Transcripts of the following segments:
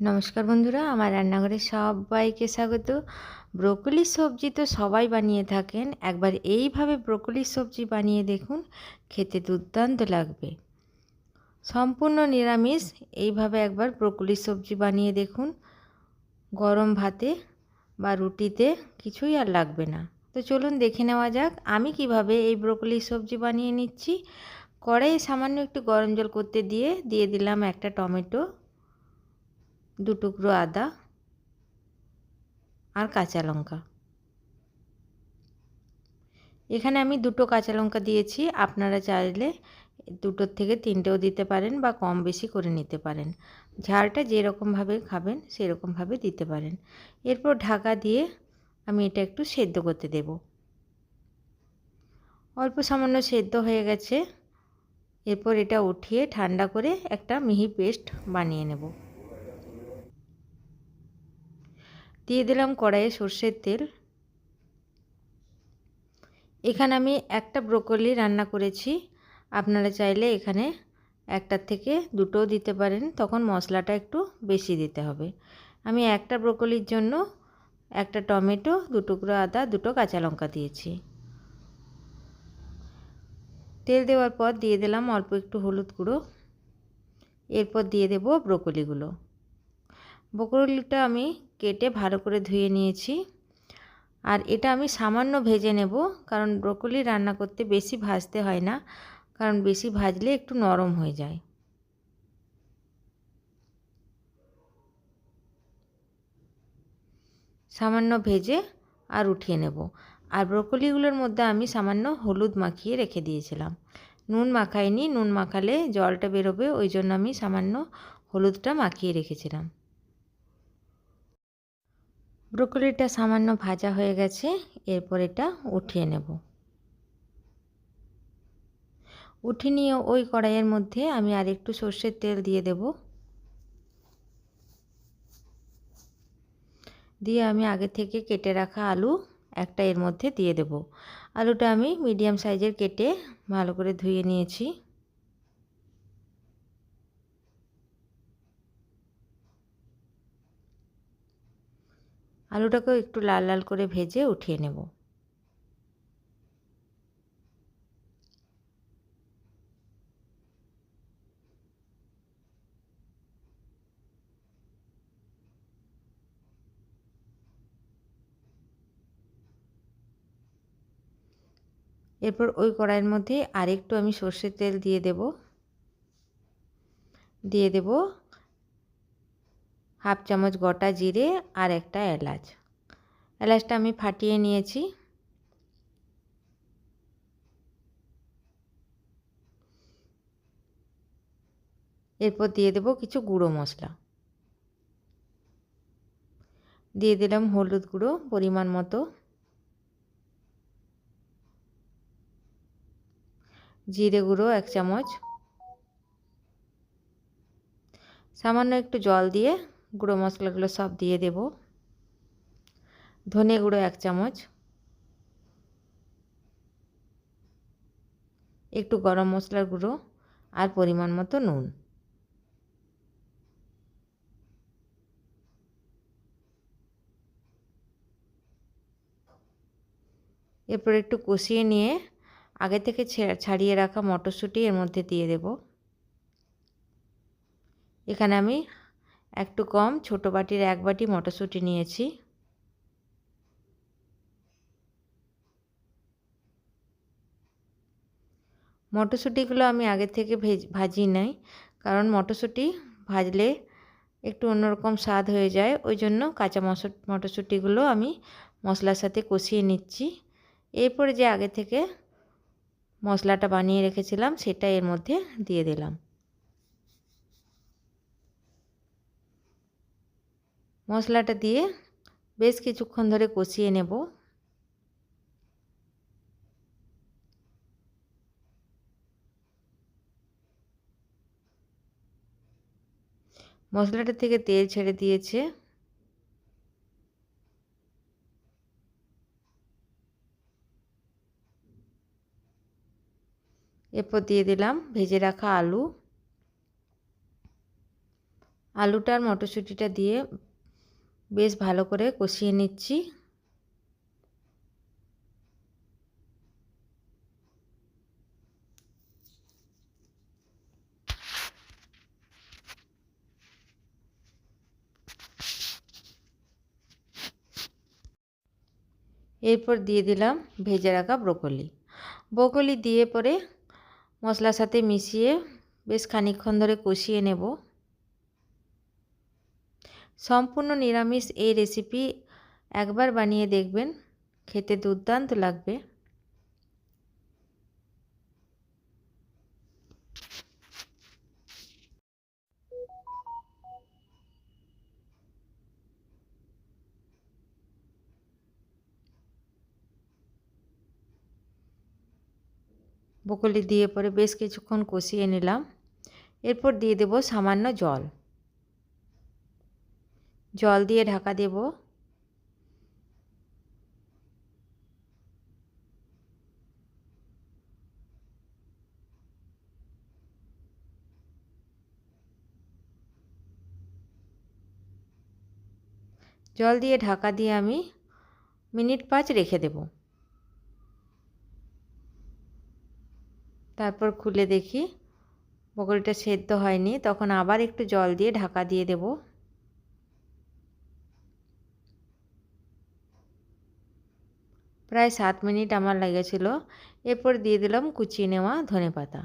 নমস্কার বন্ধুরা, আমার রান্নাঘরে সবাইকে স্বাগত। ব্রোকলি সবজি তো সবাই বানিয়ে থাকেন, একবার এইভাবে ব্রোকলি সবজি বানিয়ে দেখুন, খেতে দুর্দান্ত লাগবে। সম্পূর্ণ নিরামিষ, এইভাবে একবার ব্রোকলি সবজি বানিয়ে দেখুন। গরম ভাতে বা রুটিতে কিছুই আর লাগবে না। তো চলুন দেখে নেওয়া যাক, আমি কীভাবে এই ব্রোকলি সবজি বানিয়ে নিচ্ছি। কড়াইয়ে সামান্য একটু গরম জল করতে দিয়ে দিয়ে দিলাম একটা টমেটো। দু টুকরো আদা আর কাঁচা লঙ্কা। এখানে আমি দুটো কাঁচা লঙ্কা দিয়েছি, আপনারা চাইলে দুটোর থেকে তিনটেও দিতে পারেন বা কম বেশি করে নিতে পারেন। ঝালটা যেরকমভাবে খাবেন, সেরকমভাবে দিতে পারেন। এরপর ঢাকা দিয়ে আমি এটা একটু সেদ্ধ করতে দেব। অল্প সামান্য সেদ্ধ হয়ে গেছে, এরপর এটা উঠিয়ে ঠান্ডা করে একটা মিহি পেস্ট বানিয়ে নেব। দিয়ে দিলাম কড়াইয়ে সর্ষের তেল। এখানে আমি একটা ব্রোকলি রান্না করেছি। আপনারা চাইলে এখানে একটার থেকে দুটোও দিতে পারেন। তখন মশলাটা একটু বেশি দিতে হবে। আমি একটা ব্রোকলির জন্য একটা টমেটো, দু টুকরো আদা, দুটো কাঁচা লঙ্কা দিয়েছি। তেল দেওয়ার পর দিয়ে দিলাম অল্প একটু হলুদ গুঁড়ো। এরপর দিয়ে দেব ব্রোকলিগুলো। ব্রোকলিটা আমি কেটে ভালো করে ধুয়ে নিয়েছি। আর এটা আমি সামান্য ভেজে নেব, কারণ ব্রোকলি রান্না করতে বেশি ভাজতে হয় না, কারণ বেশি ভাজলে একটু নরম হয়ে যায়। সামান্য ভেজে আর উঠিয়ে নেব। আর ব্রোকলিগুলোর মধ্যে আমি সামান্য হলুদ মাখিয়ে রেখে দিয়েছিলাম। নুন মাখাইনি, নুন মাখালে জলটা বেরোবে, ওই জন্য আমি সামান্য হলুদটা মাখিয়ে রেখেছিলাম। ব্রোকলিটা সামান্য ভাজা হয়ে গেছে, এরপর এটা উঠিয়ে নেব। উঠে নিয়ে ওই কড়াইয়ের মধ্যে আমি আর একটু সর্ষের তেল দিয়ে দেব। দিয়ে আমি আগে থেকে কেটে রাখা আলু একটা এর মধ্যে দিয়ে দেব। আলুটা আমি মিডিয়াম সাইজের কেটে ভালো করে ধুয়ে নিয়েছি। আলুটাকেও একটু লাল লাল করে ভেজে উঠিয়ে নেব। এরপর ওই কড়াইয়ের মধ্যে আরেকটু আমি সর্ষের তেল দিয়ে দেব। দিয়ে দেব হাফ চামচ গোটা জিরে আর একটা এলাচ। এলাচটা আমি ফাটিয়ে নিয়েছি। এরপর দিয়ে দেব কিছু গুঁড়ো মশলা। দিয়ে দিলাম হলুদ গুঁড়ো পরিমাণ মতো। জিরে গুঁড়ো এক চামচ। সামান্য একটু জল দিয়ে গুঁড়ো মশলাগুলো সব দিয়ে দেব। ধনে গুঁড়ো এক চামচ। একটু গরম মশলার গুঁড়ো আর পরিমাণ মতো নুন। এরপর একটু কষিয়ে নিয়ে আগে থেকে ছাড়িয়ে রাখা মটরশুঁটি এর মধ্যে দিয়ে দেব। এখানে আমি একটু কম, ছোটো বাটির এক বাটি মটরশুঁটি নিয়েছি। মটরশুঁটিগুলো আমি আগে থেকে ভেজ নাই, কারণ মটরশুঁটি ভাজলে একটু অন্যরকম স্বাদ হয়ে যায়। ওই জন্য কাঁচা মটরশুঁটিগুলো আমি মশলার সাথে কষিয়ে নিচ্ছি। এরপরে যে আগে থেকে মশলাটা বানিয়ে রেখেছিলাম, সেটা এর মধ্যে দিয়ে দিলাম। মশলাটা দিয়ে বেশ কিছুক্ষণ ধরে কষিয়ে নেব। মশলাটা থেকে তেল ছেড়ে দিয়েছে। এরপর দিয়ে দিলাম ভেজে রাখা আলু। আলুটার মটরশুঁটিটা দিয়ে বেশ ভালো করে কষিয়ে নিচ্ছি। এরপর দিয়ে দিলাম ভেজে রাখা ব্রোকলি। ব্রোকলি দিয়ে পরে মশলার সাথে মিশিয়ে বেশ খানিকক্ষণ ধরে কষিয়ে নেব। সম্পূর্ণ নিরামিষ এই রেসিপি একবার বানিয়ে দেখবেন। খেতে দুর্দান্ত লাগবে। বকলি দিয়ে পরে বেশ কিছুক্ষণ কষিয়ে নিলাম। এরপর দিয়ে দেব সামান্য জল। জল দিয়ে ঢাকা দেব। জল দিয়ে ঢাকা দিয়ে আমি মিনিট পাঁচ রেখে দেবো। তারপর খুলে দেখি বকরিটা সেদ্ধ হয়নি, তখন আবার একটু জল দিয়ে ঢাকা দিয়ে দেব। প্রায় সাত মিনিট আমার লেগেছিল। এরপর দিয়ে দিলাম কুচিয়ে নেওয়া ধনে পাতা।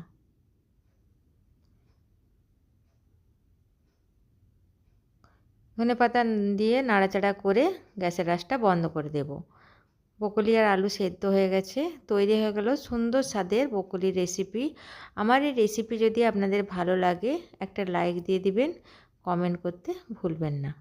ধনে পাতা দিয়ে নাড়াচাড়া করে গ্যাসের রাসটা বন্ধ করে দেবো। বকুলি আর আলু সেদ্ধ হয়ে গেছে। তৈরি হয়ে গেল সুন্দর স্বাদের বকুলির রেসিপি আমার এই রেসিপি যদি আপনাদের ভালো লাগে, একটা লাইক দিয়ে দিবেন কমেন্ট করতে ভুলবেন না।